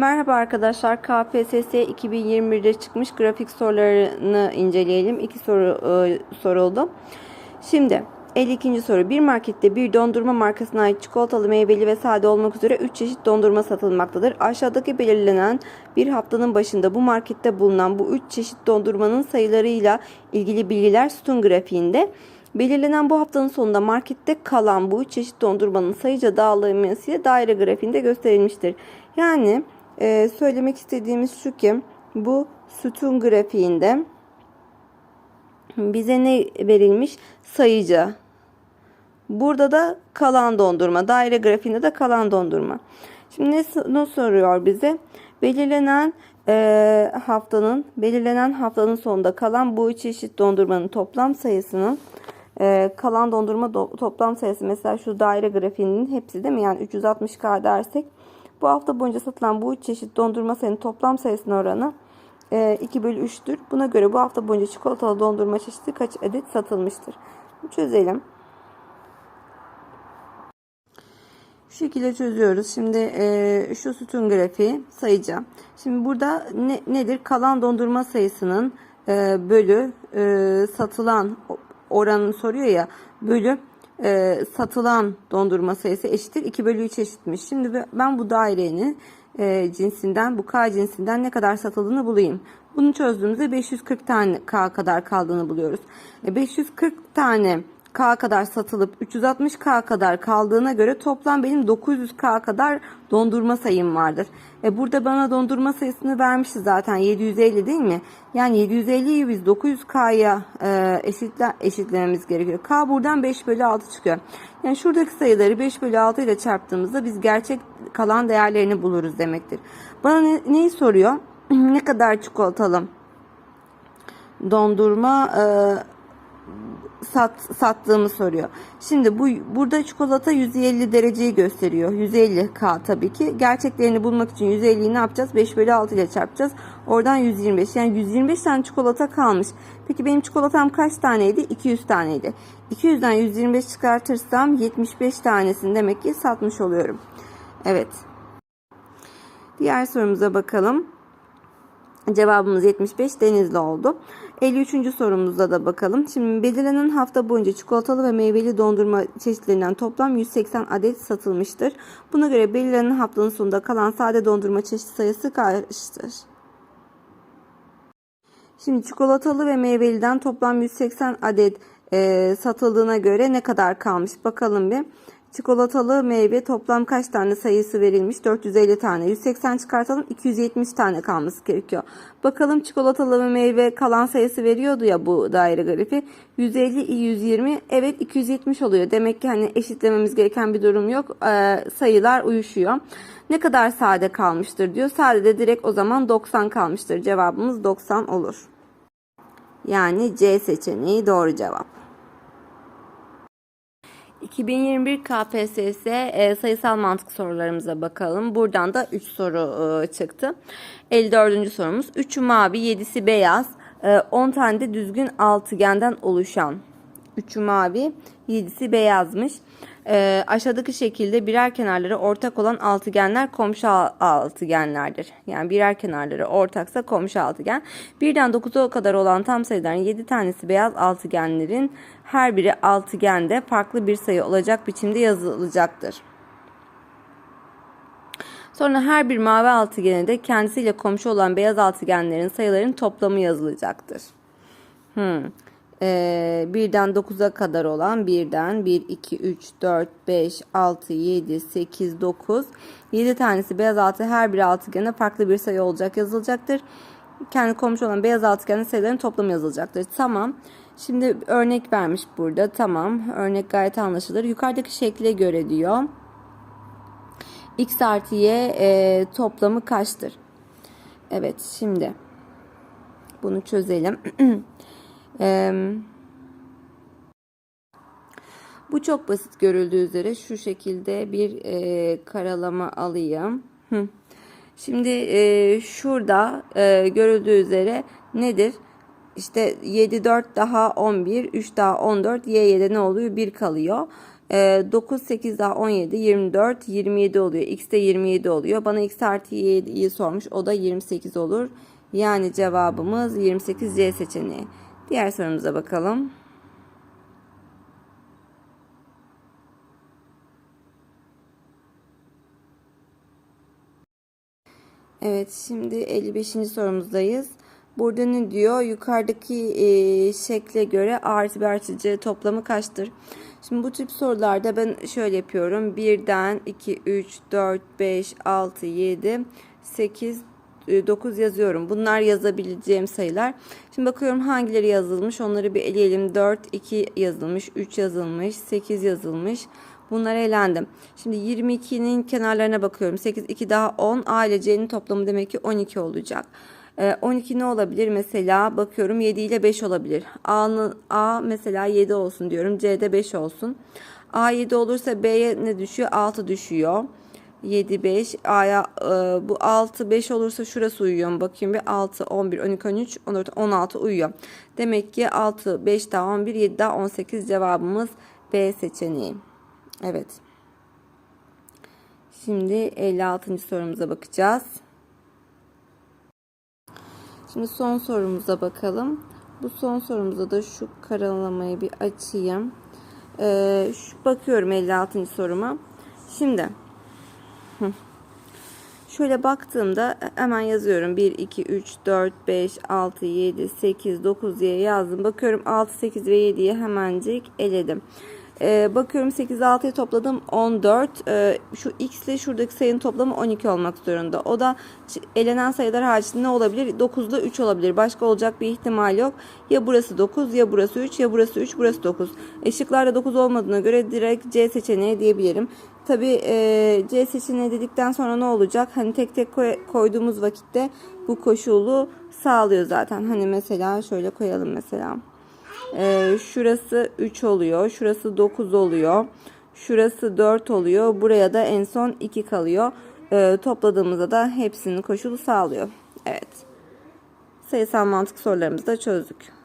Merhaba arkadaşlar. KPSS 2021'de çıkmış grafik sorularını inceleyelim. İki soru e, soruldu. Şimdi 52. soru. Bir markette bir dondurma markasına ait çikolatalı, meyveli ve sade olmak üzere 3 çeşit dondurma satılmaktadır. Aşağıdaki belirlenen bir haftanın başında bu markette bulunan bu 3 çeşit dondurmanın sayılarıyla ilgili bilgiler sütun grafiğinde. Belirlenen bu haftanın sonunda markette kalan bu üç çeşit dondurmanın sayıca dağılımıyla daire grafiğinde gösterilmiştir. Yani e, söylemek istediğimiz şu ki bu sütun grafiğinde bize ne verilmiş? Sayıca. Burada da kalan dondurma. Daire grafiğinde de kalan dondurma. Şimdi ne, ne soruyor bize? Belirlenen e, haftanın belirlenen haftanın sonunda kalan bu üç çeşit dondurmanın toplam sayısının e, kalan dondurma do- toplam sayısı mesela şu daire grafiğinin hepsi değil mi? Yani 360K dersek bu hafta boyunca satılan bu üç çeşit dondurma sayının toplam sayısının oranı e, 2 bölü 3'tür. Buna göre bu hafta boyunca çikolatalı dondurma çeşidi kaç adet satılmıştır? Çözelim. Şu şekilde çözüyoruz. Şimdi e, şu sütun grafiği sayacağım. Şimdi burada ne, nedir? Kalan dondurma sayısının e, bölü e, satılan oranını soruyor ya bölü e, satılan dondurma sayısı eşittir 2 bölü 3 eşitmiş. Şimdi ben bu dairenin e, cinsinden bu K cinsinden ne kadar satıldığını bulayım. Bunu çözdüğümüzde 540 tane K kadar kaldığını buluyoruz. E, 540 tane K kadar satılıp 360K kadar kaldığına göre toplam benim 900K kadar dondurma sayım vardır. E burada bana dondurma sayısını vermişti zaten 750 değil mi? Yani 750'yi biz 900K'ya e, eşitle, eşitlememiz gerekiyor. K buradan 5 bölü 6 çıkıyor. Yani şuradaki sayıları 5 bölü 6 ile çarptığımızda biz gerçek kalan değerlerini buluruz demektir. Bana ne, neyi soruyor? ne kadar çikolatalı dondurma e, sat, sattığımı soruyor. Şimdi bu burada çikolata 150 dereceyi gösteriyor. 150K tabii ki. Gerçeklerini bulmak için 150'yi ne yapacağız? 5 bölü 6 ile çarpacağız. Oradan 125. Yani 125 tane çikolata kalmış. Peki benim çikolatam kaç taneydi? 200 taneydi. 200'den 125 çıkartırsam 75 tanesini demek ki satmış oluyorum. Evet. Diğer sorumuza bakalım. Cevabımız 75 Denizli oldu. 53. sorumuzda da bakalım. Şimdi belirlenen hafta boyunca çikolatalı ve meyveli dondurma çeşitlerinden toplam 180 adet satılmıştır. Buna göre belirlenen haftanın sonunda kalan sade dondurma çeşit sayısı kaçtır? Şimdi çikolatalı ve meyveliden toplam 180 adet e, satıldığına göre ne kadar kalmış? Bakalım bir. Çikolatalı meyve toplam kaç tane sayısı verilmiş? 450 tane. 180 çıkartalım 270 tane kalması gerekiyor. Bakalım çikolatalı meyve kalan sayısı veriyordu ya bu daire grafiği. 150 120 evet 270 oluyor. Demek ki hani eşitlememiz gereken bir durum yok. Ee, sayılar uyuşuyor. Ne kadar sade kalmıştır diyor. Sade de direkt o zaman 90 kalmıştır. Cevabımız 90 olur. Yani C seçeneği doğru cevap. 2021 KPSS e, sayısal mantık sorularımıza bakalım. Buradan da 3 soru e, çıktı. 54. sorumuz. 3'ü mavi, 7'si beyaz, e, 10 tane de düzgün altıgenden oluşan. 3'ü mavi, 7'si beyazmış. E, aşağıdaki şekilde birer kenarları ortak olan altıgenler komşu altıgenlerdir. Yani birer kenarları ortaksa komşu altıgen. Birden 9'a kadar olan tam sayıların 7 tanesi beyaz altıgenlerin her biri altıgende farklı bir sayı olacak biçimde yazılacaktır. Sonra her bir mavi altıgene de kendisiyle komşu olan beyaz altıgenlerin sayılarının toplamı yazılacaktır. Hmm. Ee, birden 9'a kadar olan birden 1, 2, 3, 4, 5, 6, 7, 8, 9. 7 tanesi beyaz altı her bir altıgene farklı bir sayı olacak yazılacaktır. Kendi komşu olan beyaz altıgenin sayılarının toplamı yazılacaktır. Tamam. Şimdi örnek vermiş burada. Tamam. Örnek gayet anlaşılır. Yukarıdaki şekle göre diyor. X artı Y e, toplamı kaçtır? Evet şimdi bunu çözelim. e, bu çok basit görüldüğü üzere şu şekilde bir e, karalama alayım. Şimdi e, şurada e, görüldüğü üzere nedir? İşte 7 4 daha 11, 3 daha 14, y'ye de ne oluyor? 1 kalıyor. E, 9, 8 daha 17, 24, 27 oluyor. X de 27 oluyor. Bana X artı Y'yi sormuş. O da 28 olur. Yani cevabımız 28 C seçeneği. Diğer sorumuza bakalım. Evet şimdi 55. sorumuzdayız. Burada ne diyor? Yukarıdaki e, şekle göre artı B artı C toplamı kaçtır? Şimdi bu tip sorularda ben şöyle yapıyorum. 1'den 2, 3, 4, 5, 6, 7, 8, 9 yazıyorum. Bunlar yazabileceğim sayılar. Şimdi bakıyorum hangileri yazılmış. Onları bir eleyelim. 4, 2 yazılmış, 3 yazılmış, 8 yazılmış. Bunlar elendim. Şimdi 22'nin kenarlarına bakıyorum. 8, 2 daha 10. A ile C'nin toplamı demek ki 12 olacak. Ee, 12 ne olabilir? Mesela bakıyorum 7 ile 5 olabilir. A'nın A mesela 7 olsun diyorum. C'de 5 olsun. A 7 olursa B'ye ne düşüyor? 6 düşüyor. 7 5 A'ya e, bu 6 5 olursa şurası uyuyor? Bakayım bir 6 11 12 13 14 16 uyuyor. Demek ki 6 5 daha 11 7 daha 18 cevabımız B seçeneği. Evet. Şimdi 56. sorumuza bakacağız. Şimdi son sorumuza bakalım. Bu son sorumuza da şu karalamayı bir açayım. Ee, şu, bakıyorum 56. soruma. Şimdi. Şöyle baktığımda hemen yazıyorum. 1, 2, 3, 4, 5, 6, 7, 8, 9 diye yazdım. Bakıyorum 6, 8 ve 7'yi hemencik eledim. Ee, bakıyorum 8 6'yı topladım 14. Ee, şu x ile şuradaki sayının toplamı 12 olmak zorunda. O da elenen sayılar haricinde ne olabilir? 9 ile 3 olabilir. Başka olacak bir ihtimal yok. Ya burası 9 ya burası 3 ya burası 3 burası 9. E, şıklarda 9 olmadığına göre direkt C seçeneği diyebilirim. Tabi e, C seçeneği dedikten sonra ne olacak? Hani tek tek koy, koyduğumuz vakitte bu koşulu sağlıyor zaten. Hani mesela şöyle koyalım mesela. Ee, şurası 3 oluyor. Şurası 9 oluyor. Şurası 4 oluyor. Buraya da en son 2 kalıyor. Ee, topladığımızda da hepsinin koşulu sağlıyor. Evet. Sayısal mantık sorularımızı da çözdük.